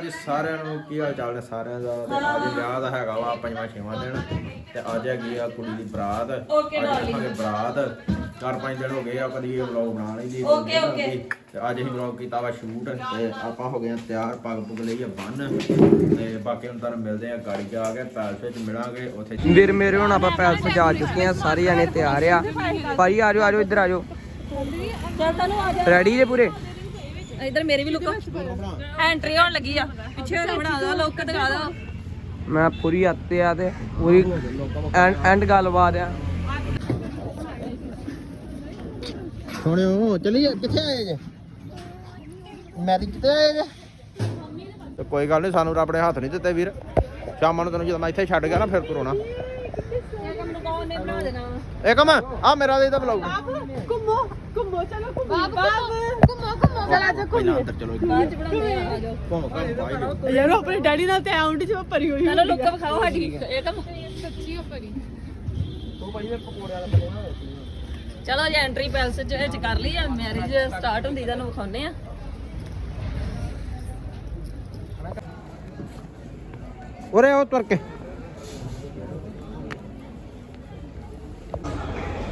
ਜੀ ਸਾਰਿਆਂ ਨੂੰ ਕੀ ਹਾਲ ਚਾਲ ਨੇ? ਸਾਰਿਆਂ ਦਾ ਤੇ ਅੱਜ ਵਿਆਹ ਦਾ ਹੈਗਾ ਵਾ ਪੰਜਵਾਂ ਛੇਵਾਂ ਦਿਨ। ਤੇ ਅੱਜ ਹੈਗੀ ਆ ਕੁੜੀ ਦੀ ਬਰਾਤ। ਅੱਜ. ਦੇਖਾਂਗੇ ਬਰਾਤ। ਚਾਰ ਪੰਜ ਦਿਨ ਹੋ ਗਏ ਆ ਕਦੀ ਇਹ ਵਲੌਗ ਬਣਾ ਲਈ ਦੀ okay. ਬਣਾਉਂਦੀ। ਤੇ ਅੱਜ ਅਸੀਂ ਵਲੌਗ ਕੀਤਾ ਵਾ ਸ਼ੂਟ ਤੇ ਆਪਾਂ ਹੋ ਗਏ ਆ ਤਿਆਰ ਪੱਗ ਪੁੱਗ ਲਈ ਆ ਬੰਨ। ਤੇ ਬਾਕੀ ਹੁਣ ਤੁਹਾਨੂੰ ਮਿਲਦੇ ਆ ਗਾੜੀ ਜਾ ਕੇ ਪੈਲਸ ਵਿੱਚ ਮਿਲਾਂਗੇ ਉੱਥੇ ਵੀਰ ਮੇਰੇ ਹੁਣ ਆਪਾਂ ਪੈਲਸ ਜਾ ਚੁੱਕੇ ਆ ਸਾਰੇ ਜਾਣੇ ਤਿਆਰ ਆ। ਭਾਈ ਆਜੋ ਆਜੋ ਇੱਧਰ ਆਜੋ ਚੱਲ ਤੈਨੂੰ ਆ ਜਾ ਰੈਡੀ ਜੇ ਪੂਰੇ? ਇਧਰ ਮੇਰੀ ਵੀ ਲੁੱਕ। ਐਂਟਰੀ ਹੋਣ ਲੱਗੀ ਆ। ਪਿੱਛੇ ਬਣਾ ਦੋ ਲੁੱਕ ਦਿਖਾ ਦੋ। ਮੈਂ ਪੂਰੀ ਹੱਤੇ ਆ ਤੇ ਪੂਰੀ ਐਂਡ ਗੱਲਬਾਤ ਆ। ਸੁਣਿਓ ਚਲੀਏ ਕਿੱਥੇ ਆਏ ਜੇ? ਮੈਰਿਜ ਤੇ ਆਏ ਜੇ? ਤੇ ਕੋਈ ਗੱਲ ਨਹੀਂ ਸਾਨੂੰ ਰੱਬ ਨੇ ਹੱਥ ਨਹੀਂ ਦਿੱਤੇ ਵੀਰ। ਸ਼ਾਮਾਂ ਨੂੰ ਤੈਨੂੰ ਜਦੋਂ ਮੈਂ ਇੱਥੇ ਛੱਡ ਗਿਆ ਨਾ ਫਿਰ ਤੂੰ ਰੋਣਾ ਇਹ ਕੰਮ ਨੂੰ ਕੌਣ ਨੇ ਬਣਾ ਦੇਣਾ ਵਾ? ਇਹ ਕਮ ਆ ਮੇਰਾ ਦੇ ਇਹਦਾ ਬਲੌਗ ਚਲਾ ਜਾ ਪਹਿਲਾਂ ਅੰਦਰ ਚਲੋ ਇੱਕ ਬਾਅਦ ਚ ਬਣਾਉਂਦੇ ਆ ਆ ਜਾਓ। ਘੁੰਮ ਘੁੰਮ ਯਾਰ ਉਹ ਆਪਣੇ ਡੈਡੀ ਨਾਲ ਤੇ ਆਉਂਦੀ ਜਿਵੇਂ ਭਰੀ ਹੋਈ ਚਲੋ ਲੁੱਕ ਵਿਖਾਓ ਸਾਡੀ। ਇਹ ਕੰਮ ਸੱਚੀ ਉਹ ਭਰੀ। ਚਲੋ ਜੀ ਐਂਟਰੀ ਪੈਲਸ ਚ ਵਿੱਚ ਕਰ ਲਈ ਆ। ਮੈਰਿਜ ਸਟਾਰਟ ਹੁੰਦੀ ਤੁਹਾਨੂੰ ਵਿਖਾਉਨੇ ਆ। ਉਰੇ ਉਹ ਤੁਰ ਕੇ।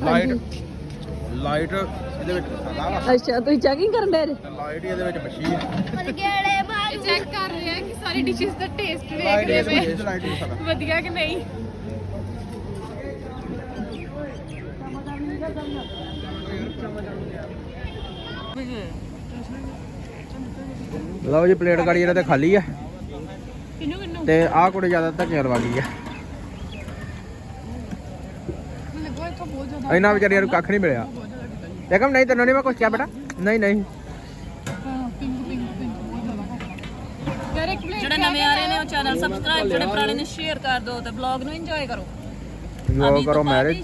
ਲਾਈਟ ਲਾਈਟ ਇਹਦੇ ਵਿੱਚ ਵਾ। ਅੱਛਾ ਤੁਸੀਂ ਚੈਕਿੰਗ ਕਰਨ ਦੇ ਲਾਈਟ ਇਹਦੇ ਵਿੱਚ ਬਚੀ ਹੈ ਚੈੱਕ ਕਰ ਰਹੇ ਆ ਕਿ ਸਾਰੀ ਡਿਸ਼ਸ ਦਾ ਟੇਸਟ ਵੇਖ ਰਹੇ ਲਾਈਟ ਪਤਾ ਵਧੀਆ ਕਿ ਨਹੀਂ? ਲਓ ਜੀ ਪਲੇਟ ਗਾੜੀ ਇਹਨਾਂ ਤੇ ਖਾਲੀ ਆ। ਕਿੰਨੂ ਕਿੰਨੂ? ਤੇ ਆਹ ਕੁੜੀ ਜ਼ਿਆਦਾ ਧੱਕੇ ਲਵਾ ਗਈ ਆ ਲੱਗੋ ਇੱਥੋਂ ਬਹੁਤ ਜ਼ਿਆਦਾ ਇਹਨਾਂ ਵਿਚਾਰੀਆਂ ਨੂੰ ਕੱਖ ਨਹੀਂ ਮਿਲਿਆ। ਦੇਖਮ ਨਹੀਂ ਤੈਨੂੰ ਨਹੀਂ ਮੈਂ ਕੁਛ ਕਿਹਾ ਬੇਟਾ? ਨਹੀਂ ਨਹੀਂ। ਜਿਹੜੇ ਨਵੇਂ ਆ ਰਹੇ ਨੇ ਉਹ ਚੈਨਲ ਸਬਸਕ੍ਰਾਈਬ ਜਿਹੜੇ ਪੁਰਾਣੇ ਨੇ ਸ਼ੇਅਰ ਕਰ ਦਿਓ ਤੇ ਵਲੌਗ ਨੂੰ ਇੰਜੋਏ ਕਰੋ। ਜੋ ਕਰੋ ਮੈਰਿਜ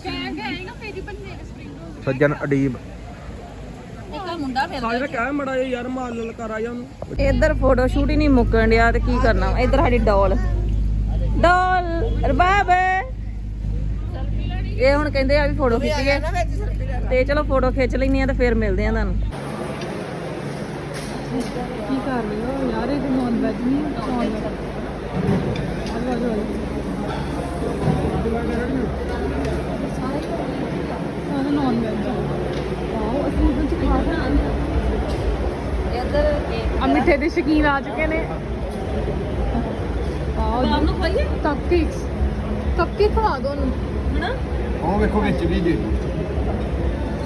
ਸੱਜਣ ਅਡੀਬ। ਇੱਕ ਆਹ ਮੁੰਡਾ ਸਾਜਾ ਫਿਰਦਾ ਕਹਿ ਮੜਾ ਯਾਰ ਮਾਰ ਲਲਕਾਰ ਆ ਜਾ ਉਹਨੂੰ। ਇੱਧਰ ਫੋਟੋ ਸ਼ੂਟ ਹੀ ਨਹੀਂ ਮੁੱਕਣ ਡਿਆ ਤੇ ਕੀ ਕਰਨਾ? ਇੱਧਰ ਸਾਡੀ ਡੋਲ ਡੋਲ ਰਬਾਬ ਇਹ ਹੁਣ ਕਹਿੰਦੇ ਆ ਵੀ ਫੋਟੋ ਖਿੱਚੀਏ। ਤੇ ਚਲੋ ਫੋਟੋ ਖਿੱਚ ਲੈਣੀ ਆ ਤੇ ਫਿਰ ਮਿਲਦੇ ਆ ਤੁਹਾਨੂੰ। ਕੀ ਕਰ ਰਹੇ ਹੋ? ਯਾਰ ਇਹ ਨੌਨ ਵੈਜ ਨਹੀਂ non veg non veg wow ਅਸੀਂ ਇਹਦੇ ਚ ਖਾ ਰਹੇ ਇੱਧਰ ਆ ਮਿੱਠੇ ਦੇ ਸ਼ਕੀਨ ਆ ਚੁੱਕੇ ਨੇ। ਵਾਓ ਬਾਮ ਨੂੰ ਖਾਈਏ ਕੱਪਕੇਕਸ ਕੱਪਕੇਕ ਖਵਾ ਦੋ ਉਹਨੂੰ। ਹਨਾ? ਉਹ ਵੇਖੋ ਵਿੱਚ ਵੀ ਜੀ।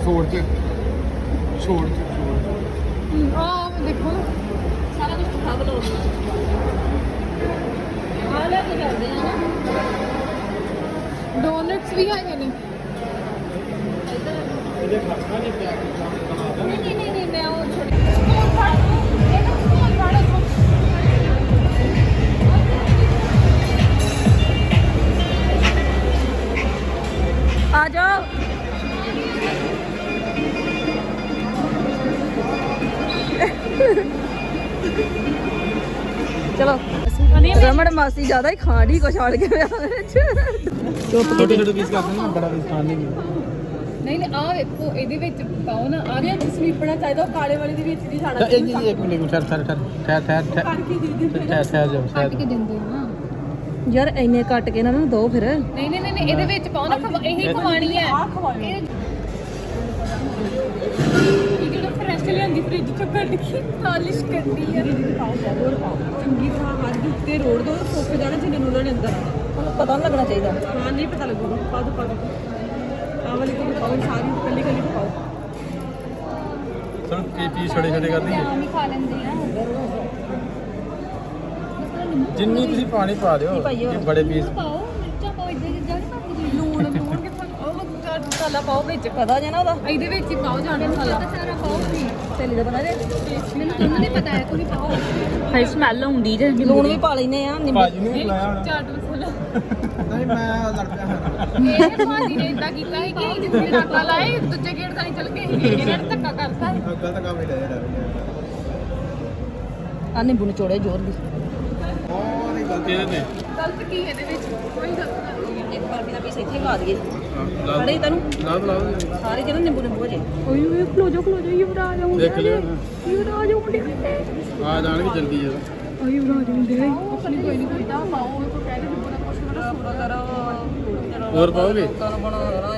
ਸੋੜ ਚ ਛੋੜ ਚ ਆ ਦੇਖੋ। ਸਾਰਾ ਕੁਝ ਖਾ ਬਲੋ ਆ ਲੈ ਕੇ ਕਰਦੇ ਆ ਨਾ। ਡੋਨਟਸ ਵੀ ਹੈਗੇ ਨੇ। ਨਹੀਂ ਨਹੀਂ ਨਹੀਂ ਨਹੀਂ ਮੈਂ ਉਹ ਛੋਟੀ ਆ ਜਾਓ। ਚਲੋ। ਰਮਣ ਮਾਸੀ ਜ਼ਿਆਦਾ ਹੀ ਖਾਂਡੀ ਕੁਛ ਆੜ ਕੇ ਵਿਆਹ ਦੇ ਵਿੱਚ। ਛੋਟੇ ਛੋਟੇ ਪੀਸ ਕਰ ਦੇਣਾ ਬੜਾ ਪੀਸ ਖਾਣ ਨਹੀਂ ਨਹੀਂ ਨਹੀਂ ਆ ਵੇਖੋ ਇਹਦੇ ਵਿੱਚ ਪਾਓ ਨਾ। ਆ ਰਿਹਾ ਜਿਸ ਵੀ ਪਣਾ ਚਾਹੀਦਾ ਉਹ ਕਾਲੇ ਵਾਲੇ ਦੇ ਵਿੱਚ ਨਹੀਂ ਸਾਡਾ ਇਹ ਜੀ ਇੱਕ ਮਿੰਟ ਠਹਿਰ ਠਹਿਰ ਠਹਿਰ ਠਹਿਰ। ਠਹਿਰ ਕਰਕੇ ਦੇ ਦਿੰਦੇ ਠਹਿਰ ਠਹਿਰ ਜਾਓ ਕੱਟ ਕੇ ਦਿੰਦੇ ਆ। ਯਾਰ ਇੰਨੇ ਕੱਟ ਕੇ ਇਹਨਾਂ ਨੂੰ ਦੋ ਫਿਰ। ਨਹੀਂ ਨਹੀਂ ਨਹੀਂ ਨਹੀਂ, ਇਹਦੇ ਵਿੱਚ ਪਾਓ ਨਾ ਖਵਾ- ਇਹੀ ਖਵਾਣੀ ਹੈ। ਇਹ ਇਹ ਜਿਹੜਾ ਫਰੈਸ਼ ਲਿਆਂਦੀ ਫ੍ਰਿਜ ਚੋਂ ਕੱਢ ਕੇ ਪਾਲਿਸ਼ ਕਰਦੀ ਹੈ ਚੰਗੀ ਤਰ੍ਹਾਂ ਹੱਥ ਦੇ ਉੱਤੇ ਰੋੜ ਦੋ ਸੁੱਕ ਜਾਣਾ ਜਿੰਨੇ ਨੂੰ ਉਹਨਾਂ ਨੇ ਅੰਦਰ। ਆਉਣਾ ਤੁਹਾਨੂੰ ਪਤਾ ਨਹੀਂ ਲੱਗਣਾ ਚਾਹੀਦਾ। ਹਾਂ ਨਹੀਂ ਪਤਾ ਲੱਗੂਗਾ। ਪਾ ਦੋ ਪਾ ਦੋ ਆਹ ਵਾਲੀ ਕੋਈ ਪਾਓ ਸਾਰੀ ਕੱਲੀ ਕੱਲੀ ਪਾਓ। ਚਲ ਕੀ ਪੀਸ ਛੋਟੇ ਛੋਟੇ ਕਰ ਦਈਏ ਨਹੀਂ ਖਾ ਲੈਂਦੇ ਆ। ਜਿੰਨੀ ਤੁਸੀਂ ਪਾਣੀ ਪਾ ਦਿਓ ਇਹ ਬੜੇ ਪੀਸ ਪਾਓ ਮਿਰਚਾਂ ਪਾਓ ਇੱਦਾਂ ਜਿੱਦਾਂ ਨਹੀਂ ਪਾਉਂਦੇ ਲੂਣ ਲੂਣ ਕਿੱਥੇ ਉਹ ਮਸਾਲਾ ਪਾਓ ਵਿੱਚ ਪਤਾ ਜੇ ਨਾ ਉਹਦਾ। ਇਹਦੇ ਵਿੱਚ ਹੀ ਪਾਓ ਜਾਣੇ ਮਸਾਲਾ। ਸਾਰਾ ਪਾਓ ਸਹੇਲੀ ਦਾ ਬਣਾ ਦੇ। ਮੈਨੂੰ ਤੁਹਾਨੂੰ ਨਹੀਂ ਪਤਾ ਹੈ ਤੁਸੀਂ ਪਾਓ। ਹਾਈ ਸਮੈਲ ਆਉਂਦੀ ਜੇ। ਲੂਣ ਵੀ ਪਾ ਲੈਨੇ ਆ ਨਿੰਬੂ ਭਾਜੀ ਨੂੰ ਵੀ ਬੁਲਾਇਆ ਚਾਟ ਮਸਾਲਾ। ਨਹੀਂ ਮੈਂ ਲੜ ਪਿਆ। ਹਾਂ ਇਹ ਭਾਜੀ ਨੇ ਇਦਾਂ ਕੀਤਾ ਹੈ ਕਿ ਜਿੱਥੇ ਨਾਕਾ ਲਾਏ ਦੂਜੇ ਗੇਟ ਤਾਂ ਨਹੀਂ ਚੱਲ ਗਏ ਇਹਨਾਂ ਨੇ ਧੱਕਾ ਕਰਤਾ ਗਲਤ ਕੰਮ ਹੀ ਲੈ ਯਾਰ ਆ ਨਿੰਬੂ ਨਿਚੋੜੇ ਜ਼ੋਰ ਦੀ। ਹੋਰ ਹੀ ਗਲਤੀ ਇਹਦੇ ਗਲਤ ਕੀ ਇਹਦੇ ਵਿੱਚ? ਕੋਈ ਗਲਤ ਨਹੀਂ ਹੈ। ਇੱਕ ਬਰਫੀ ਦਾ ਪੀਸ ਇੱਥੇ ਪਾ ਦਈਏ ਫੜੇ ਤੈਨੂੰ। ਲਾਭ ਲਾਭ ਸਾਰੇ ਜਨ ਨਿੰਬੂ ਨਿੰਬੂ ਹੋ ਜੇ। ਓਏ ਓਏ ਖਲੋ ਜਾ ਖਲੋ ਜਾ ਯੁਵਰਾਜ ਆਉਂਦਾ ਦੇਖ ਲਿਆ ਯੁਵਰਾਜ ਆਉਂਦੇ ਆ ਜਾਣਗੇ ਜਲਦੀ ਜਰਾ ਓਏ ਯੁਵਰਾਜ ਆਉਂਦੇ ਆਪਣੀ ਕੋਈ ਨਹੀਂ ਕੋਈ ਤਾਂ ਪਾਓ ਉਹ ਕੋ ਕਹਿ ਦੇ ਬੜਾ ਕੁਛ ਮੇਰਾ ਸੋੜਾ ਕਰ ਹੋਰ ਪਾਓਗੇ? ਲੋਕਾਂ ਨੂੰ ਬਣਾ ਦੇਣਾ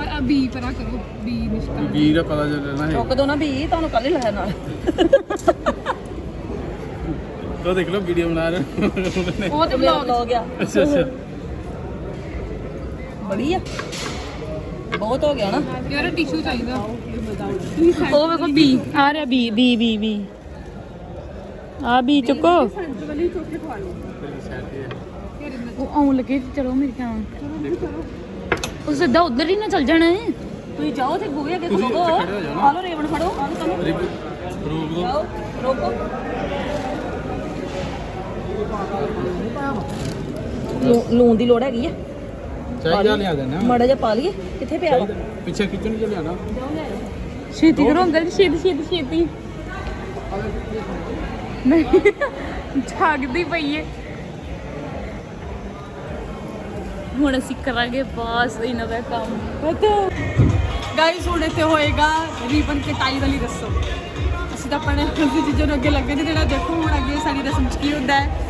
ਆ ਆ ਬੀ ਪਰਾ ਕਰੋ ਬੀ ਨਿਸ਼ਕਾ ਵੀਰ ਦਾ ਪਤਾ ਚੱਲਣਾ ਹੈ। ਚੁੱਕ ਦੋ ਨਾ ਵੀ ਤੁਹਾਨੂੰ ਕੱਲ ਹੀ ਲਾਇਆ ਨਾਲ ਤੋ ਦੇਖ ਲਓ ਵੀਡੀਓ ਬਣਾ ਰਹੇ ਨੇ ਉਹ ਤੇ ਵਲੌਗ ਹੋ ਗਿਆ ਅੱਛਾ। ਅੱਛਾ ਬੜੀ ਆ ਬਹੁਤ ਹੋ ਗਿਆ ਨਾ। ਯਾਰ ਟਿਸ਼ੂ ਚਾਹੀਦਾ। ਉਹ ਵੇਖੋ ਬੀ ਆ ਰਿਹਾ ਬੀ ਬੀ ਬੀ ਬੀ ਆ ਬੀ ਚੁੱਕੋ। ਸੈਂਟਰ ਵਾਲੀ ਚੋਕੇ ਖਵਾ ਲਓ। ਉਹ ਆਉਣ ਲੱਗੇ ਚਲੋ ਮੇਰੇ ਖਿਆਲ ਉਹ ਸਿੱਧਾ ਉਧਰ ਹੀ ਨਾ ਚੱਲ ਜਾਣਾ ਹੈ ਤੁਸੀਂ ਜਾਓ ਤੇ ਬੂਹੇ ਅੱਗੇ ਖੜੋ। ਆ ਲੋ ਰੇਵਣ ਫੜੋ। ਆ ਲੋ ਤੁਹਾਨੂੰ। ਰੂਪ ਦੋ ਜਾਓ ਰੋਕੋ। ਲੂ- ਲੂਣ ਦੀ ਲੋੜ ਹੈਗੀ ਆ। ਚਾਹੀਦਾ ਲਿਆ ਦੇਣਾ ਮਾੜਾ ਜਿਹਾ ਪਾ ਲਈਏ। ਕਿੱਥੇ ਪਿਆ ਵਾ? ਪਿੱਛੇ ਕਿਚਨ ਚ ਲਿਆਣਾ ਛੇਤੀ ਕਰੋ ਅੰਕਲ ਜੀ ਛੇਤੀ ਛੇਤੀ ਛੇਤੀ। ਨਹੀਂ ਜਾਗਦੀ ਪਈ ਏ। ਹੁਣ ਅਸੀਂ ਕਰਾਂਗੇ ਬਸ ਇਹਨਾਂ ਦਾ ਕੰਮ। ਗਾਈਸ ਹੁਣ ਇੱਥੇ ਹੋਏਗਾ ਰੀਬਨ ਕਟਾਈ ਵਾਲੀ ਰਸਮ। ਅਸੀਂ ਤਾਂ ਆਪਣੇ ਹਲਦੀ ਚੀਜ਼ਾਂ ਨੂੰ ਅੱਗੇ ਲੱਗੇ ਨੇ ਜਿਹੜਾ ਦੇਖੋ ਹੁਣ ਅੱਗੇ ਸਾਡੀ ਰਸਮ ਚ ਕੀ ਹੁੰਦਾ ਹੈ।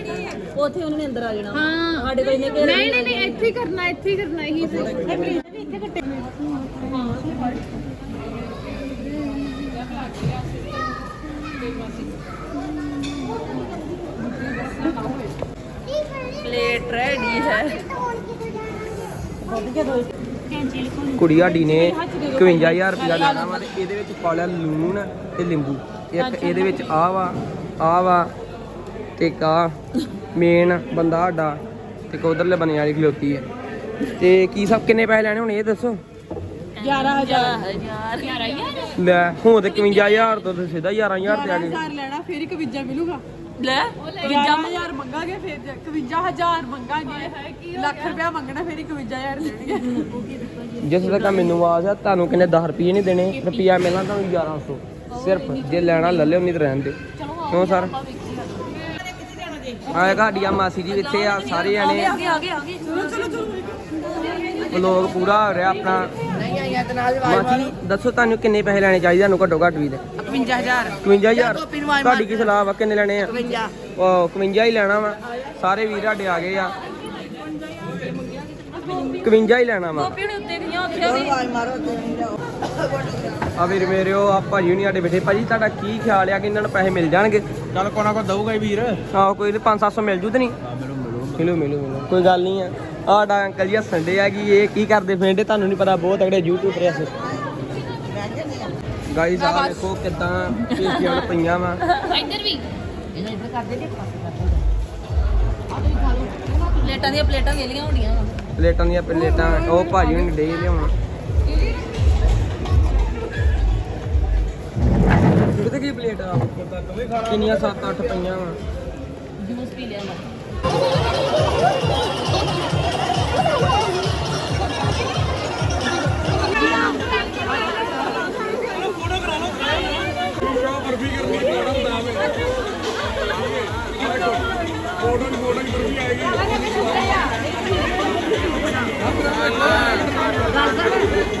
ਉੱਥੇ ਉਹਨਾਂ ਨੇ ਅੰਦਰ ਆ ਜਾਣਾ ਹਾਂ। ਸਾਡੇ ਕੋਲ ਨਹੀਂ ਨਹੀਂ ਨਹੀਂ ਇੱਥੇ ਹੀ ਕਰਨਾ ਇੱਥੇ ਹੀ ਕਰਨਾ ਇਹੀ ਸੀ ਪਲੇਟ ਰੈਡੀ ਹੈ। ਕੁੜੀ ਸਾਡੀ ਨੇ 51000 ਰੁਪਇਆ ਲੈਣਾ ਵਾ ਤੇ ਇਹਦੇ ਵਿੱਚ ਪਾ ਲਿਆ ਲੂਣ ਤੇ ਨਿੰਬੂ। ਇੱਕ ਇਹਦੇ ਵਿੱਚ ਆ ਵਾ ਆ ਵਾ ਤੇ ਕਾ ਮੇਨ ਬੰਦਾ ਸਾਡਾ ਤੇ ਇੱਕ ਉਧਰਲੇ ਬਣੇ ਵਾਲੀ ਖਲੋਤੀ ਹੈ। ਤੇ ਕੀ ਸਭ ਕਿੰਨੇ ਪੈਸੇ ਲੈਣੇ ਹੁਣ ਇਹ ਦੱਸੋ? 11000 ਲੈ ਹੁਣ ਤੇ 51000 ਤੋਂ ਤੇ ਸਿੱਧਾ 11000 ਤੇ ਆ ਗਏ 11000 ਲੈਣਾ ਫਿਰ ਹੀ 51 ਮਿਲੂਗਾ। ਲੈ 51000 ਮੰਗਾਂਗੇ ਫਿਰ 51000 ਮੰਗਾਂਗੇ ਲੱਖ ਰੁਪਇਆ ਮੰਗਣਾ ਫਿਰ ਹੀ 51000 ਦੇਣਗੇ। ਜਿਸ ਤੱਕ ਮੈਨੂੰ ਆਵਾਜ਼ ਆ ਤੁਹਾਨੂੰ ਕਿੰਨੇ 10 ਰੁਪਏ ਨਹੀਂ ਦੇਣੇ ਰੁਪਿਆ ਮਿਲਣਾ ਤੁਹਾਨੂੰ 1100 ਸਿਰਫ ਜੇ ਲੈਣਾ ਲੈ ਲਿਓ ਨਹੀਂ ਤਾਂ ਰਹਿਣ ਦੇ ਕਿਉਂ ਸਰ? ਆਏ ਸਾਡੀਆਂ ਮਾਸੀ ਜੀ ਇੱਥੇ ਆ ਸਾਰੇ ਜਾਣੇ। ਆਗੇ ਆਗੇ ਆਗੇ ਵਲੋਗ ਪੂਰਾ ਹੋ ਰਿਹਾ ਆਪਣਾ। ਮਾਸੀ ਦੱਸੋ ਤੁਹਾਨੂੰ ਕਿੰਨੇ ਪੈਸੇ ਲੈਣੇ ਚਾਹੀਦੇ ਤੁਹਾਨੂੰ ਘੱਟੋ ਘੱਟ ਵੀ ਦੇ 51000 51000 ਤੁਹਾਡੀ ਕੀ ਸਲਾਹ ਵਾ ਕਿੰਨੇ ਲੈਣੇ ਆ? 52 ਉਹ 51 ਹੀ ਲੈਣਾ ਵਾ। ਸਾਰੇ ਵੀਰ ਸਾਡੇ ਆ ਗਏ ਆ। 51 ਹੀ ਲੈਣਾ ਵਾ। ਕੋਪੀ ਉੱਤੇ ਗਈਆਂ ਉੱਥੇ ਵੀ। ਆ ਵੀਰ ਮੇਰੇ ਉਹ ਆ ਭਾਜੀ ਹੁਣੀ ਸਾਡੇ ਬੈਠੇ। ਭਾਜੀ ਤੁਹਾਡਾ ਕੀ ਖਿਆਲ ਆ? ਕਿ ਇਹਨਾਂ ਨੂੰ ਪੈਸੇ ਮਿਲ ਜਾਣਗੇ? ਚੱਲ ਕੋਣਾ ਕੋ ਦਊਗਾ ਹੀ ਵੀਰ। ਆਹੋ ਕੋਈ ਨਹੀਂ 5-700 ਮਿਲ ਜੂ ਤੇ ਨਹੀਂ ਮਿਲੂ ਮਿਲੂ ਮਿਲੂ। ਕੋਈ ਗੱਲ ਨਹੀਂ ਆ। ਆਡਾ ਅੰਕਲ ਜੀ ਹੱਸਣ ਡੇ ਆ ਕਿ ਇਹ ਕੀ ਕਰਦੇ ਫਿਰਦੇ ਤੁਹਾਨੂੰ ਨਹੀਂ ਪਤਾ ਬਹੁਤ ਤਗੜੇ ਯੂਟਿਊਬਰ ਐ ਗਾਈਸ ਆ ਦੇਖੋ ਕਿਦਾਂ ਪੇਟੀਆਂ ਪਈਆਂ ਵਾ। ਪਲੇਟਾਂ ਦੀਆਂ ਪਲੇਟਾਂ ਵੇਲੀਆਂ ਹੁੰਦੀਆਂ ਵਾ। ਪਲੇਟਾਂ ਦੀਆਂ ਪਲੇਟਾਂ ਉਹ ਭਾਜੀ ਹੁਣੀ ਡੇ ਲਿਆਉਣ ਕਿਤੇ ਕੀ ਪਲੇਟ ਆ ਕਿੰਨੀਆਂ 7-8 ਪਈਆਂ ਵਾ? ਜੂਸ ਪੀ ਲਿਆ ਮੋਡਨ ਮੋਡਨ ਬਰਫੀ ਆਏਗੀ। ਦੱਸ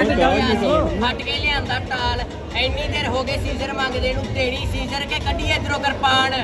ਹਟ ਕੇ ਲਿਆਂਦਾ ਟਾਲ। ਇੰਨੀ ਦੇਰ ਹੋ ਗਈ ਸੀਜ਼ਰ ਮੰਗਦੇ ਨੂੰ ਤੇਰੀ ਸੀਜ਼ਰ ਕੇ ਕੱਢੀ ਇਧਰੋਂ ਕਿਰਪਾਨ।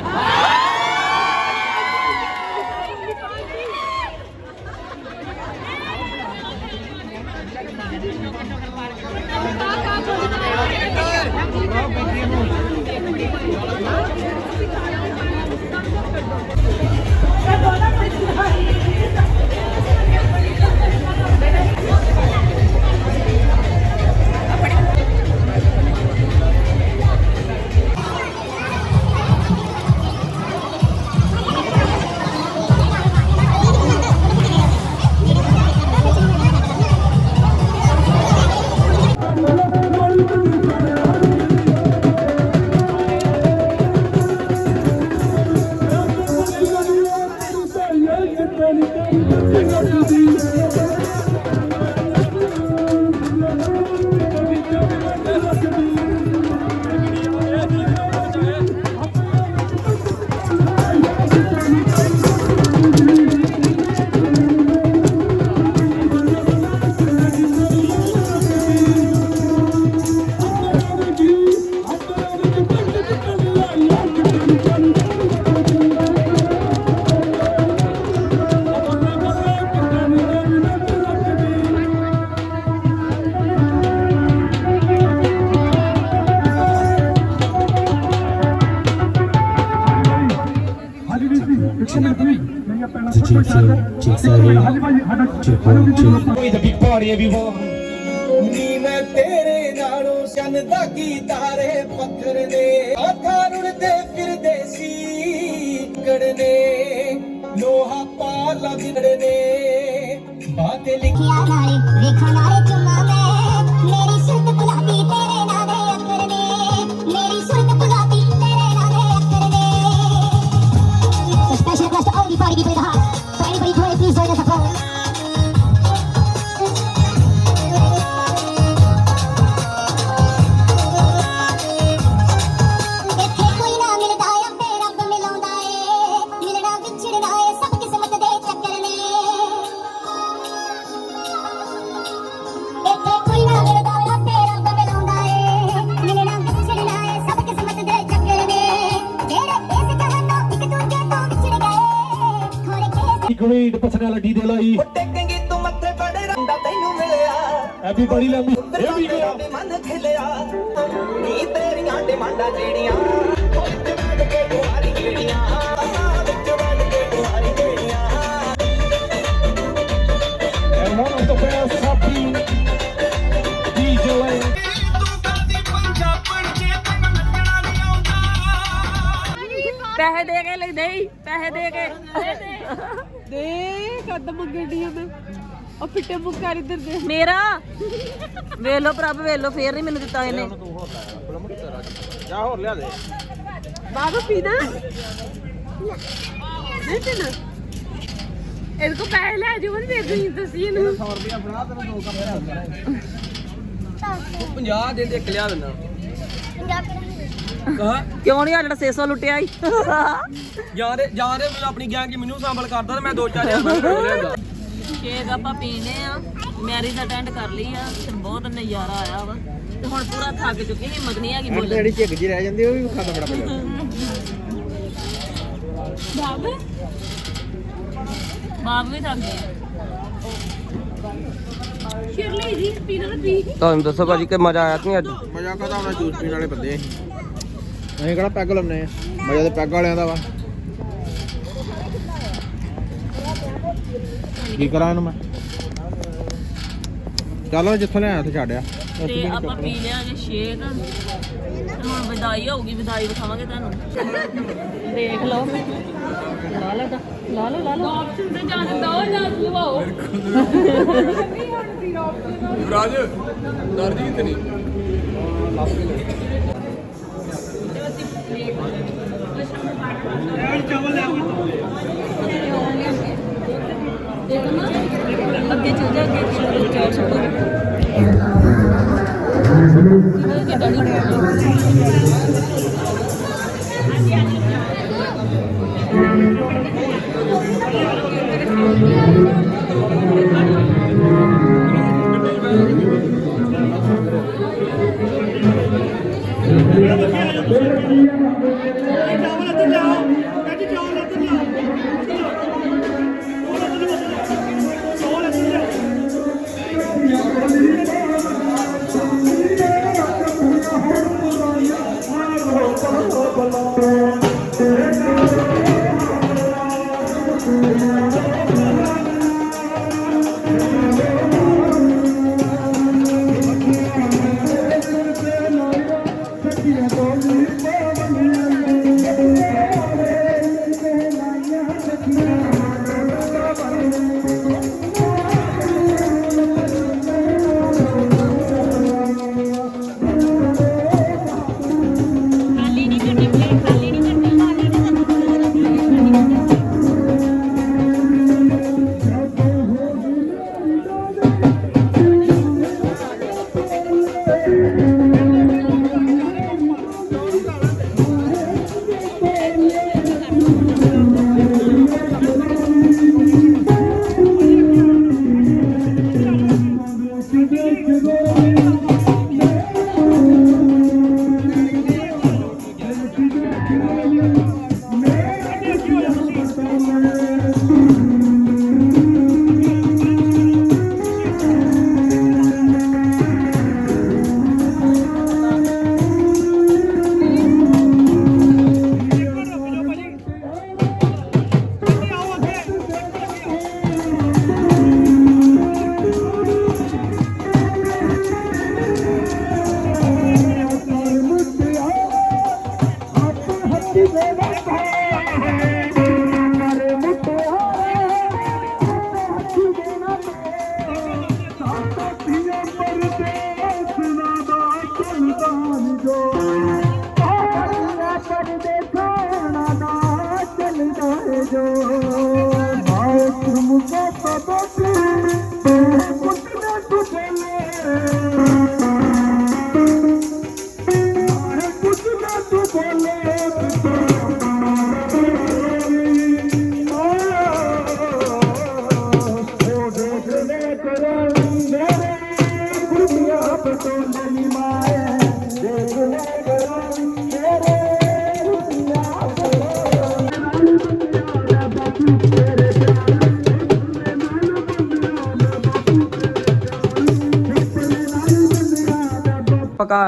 ਨੀ ਮੈਂ ਤੇਰੇ ਨਾਲੋਂ ਚੰਦਾ ਕੀ ਤਾਰੇ ਪੱਥਰ ਨੇ। ਆਖਾਂ ਰੁੜਦੇ ਫਿਰਦੇ ਸੀ ਕੜਨੇ ਲੋਹਾ ਪਾਲਾ ਵਿਗੜਨੇ। ਬਾਤੇ ਲਿਖੀ ਲਿਖਿਆ ਨਾਲੇ ਵੇਖਾਂ ਨਾਲੇ ਚੁੰਮਾ ਬੜੇ ਰੰਦਾ ਤੈਨੂੰ ਮਿਲਿਆ। ਐਵਰੀਬਾਡੀ ਲਵ ਮੀ ਹੇਅਰ ਵੀ ਤੇਰਾ ਵੀ ਮਨ ਖਿਲਿਆ। ਨੀ ਤੇਰੀਆਂ ਡਿਮਾਂਡਾਂ ਜਿਹੜੀਆਂ। ਵਿੱਚ ਬੈਠ ਕੇ ਦੁਆਰੀ ਜਿਹੜੀਆਂ। ਦ ਪੈਸੇ ਦੇ ਕੇ ਲੈ ਨਹੀਂ ਪੈਸੇ ਦੇ ਕੇ। ਦੇ ਕਦ ਮੰਗਣੀ ਆ ਮੈਂ। ਉਹ ਫਿੱਟੇ ਮੁੱਕਰ ਇੱਧਰ ਦੇ। ਮੇਰਾ? ਵੇਖ ਲੋ ਪ੍ਰਭ ਵੇਖ ਲੋ ਫੇਰ ਨਹੀਂ ਮੈਨੂੰ ਦਿੱਤਾ ਇਹਨੇ। ਜਾ ਹੋਰ ਲਿਆ ਦੇ। ਬਾਬਾ ਪੀਣਾ ਨਹੀਂ ਪੀਣਾ ਇਹਦੇ ਕੋ ਪੈਸੇ ਲੈ ਜਾਓ ਮੈਂ ਦੇ ਦੂੰ ਦੱਸੀ ਇਹਨੂੰ। 100 ਰੁਪਿਆ ਫੜਾ ਤੈਨੂੰ ਦੋ ਕੱਪ 50 ਦੇ ਦੇ ਲਿਆ ਦਿੰਦਾ। ਕਹਾ ਕਿਉਂ ਨਹੀਂ ਆ ਜਿਹੜਾ 600 ਲੁੱਟਿਆ ਜਾਂ ਦੇ ਜਾਂ ਦੇ ਮੈਨੂੰ ਆਪਣੀ ਗੈਂਗ ਮੈਨੂੰ ਸੰਭਲ ਕਰਦਾ ਤੇ ਮੈਂ 2-4000 ਰੁਪਏ ਹੋ ਲਿਆਂਦਾ ਕੇਕ ਆਪਾਂ ਪੀਨੇ ਆ ਮੈਰਿਜ ਅਟੈਂਡ ਕਰ ਲਈ ਆ ਤੇ ਬਹੁਤ ਨਜ਼ਾਰਾ ਆਇਆ ਵਾ। ਤੇ ਹੁਣ ਪੂਰਾ ਥੱਕ ਚੁੱਕੀ ਹਿੰਮਤ ਨਹੀਂ ਹੈਗੀ ਹੁਣ ਬੋਲਣ ਜਿਹੜੀ ਝਿੱਗ ਜੀ ਰਹਿ ਜਾਂਦੀ ਉਹ ਵੀ ਖਾਦਾ ਬੜਾ ਪੈ ਬਾਬ? ਬਾਪ ਵੀ ਥੱਕ ਗਏ। ਸ਼ਿਰਲੀ ਜੀ ਪੀਣਾ ਤਾਂ ਪੀ। ਤੁਹਾਨੂੰ ਦੱਸੋ ਭਾਜੀ ਕਿ ਮਜ਼ਾ ਆਇਆ ਕਿ ਨਹੀਂ ਅੱਜ? ਮਜ਼ਾ ਕਦਾ ਆਉਣਾ ਜੂਸ ਪੀਣ ਵਾਲੇ ਬੰਦੇ ਅਸੀਂ ਅਸੀਂ ਕਿਹੜਾ ਪੈਗ ਲਾਉਨੇ ਆ? ਮਜ਼ਾ ਤੇ ਪੈਗ ਵਾਲਿਆਂ ਦਾ ਵਾ। ਕੀ ਕਰਾਂ ਇਹਨੂੰ ਮੈਂ? ਚੱਲ ਜਿੱਥੋਂ ਲਿਆਇਆ ਉੱਥੇ ਛੱਡਿਆ। ਤੇ ਆਪਾਂ ਪੀ ਲਿਆਂਗੇ ਸ਼ੇਕ। ਤੇ ਹੁਣ ਵਿਦਾਈ ਹੋਊਗੀ ਵਿਦਾਈ ਵਿਖਾਵਾਂਗੇ ਤੁਹਾਨੂੰ। ਦੇਖ ਲਓ। ਲਾ ਲਾ ਦਾ ਲਾ ਲਓ ਲਾ ਲਓ। ਆਪਸ਼ਨ ਤੇ ਜਾਣ ਦੋ ਜਾਂ ਲਵਾਓ। ਅੱਗੇ ਚੱਲ ਜਾ ਅੱਗੇ ਚਾਰ ਸੌ ਖਾਲੀ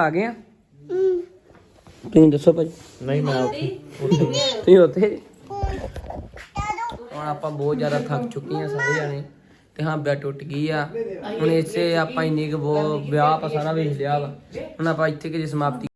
ਆ ਗਏ ਆ। ਤੁਸੀਂ ਦੱਸੋ ਭਾਜੀ। ਨਹੀਂ ਮੈਂ ਤੁਸੀਂ ਉੱਥੇ ਹੁਣ ਆਪਾਂ ਬਹੁਤ ਜ਼ਿਆਦਾ ਥੱਕ ਚੁੱਕੇ ਆ ਸਾਰੇ ਜਾਣੇ। ਤੇ ਹਾਂ ਬੈ ਟੁੱਟ ਗਈ ਆ। ਹੁਣ ਇਸੇ ਆਪਾਂ ਇੰਨੀ ਕੁ ਬਹੁਤ ਵਿਆਹ ਆਪਾਂ ਸਾਰਾ ਵੇਖ ਲਿਆ ਵਾ। ਹੁਣ ਆਪਾਂ ਇੱਥੇ ਕਿ ਸਮਾਪਤੀ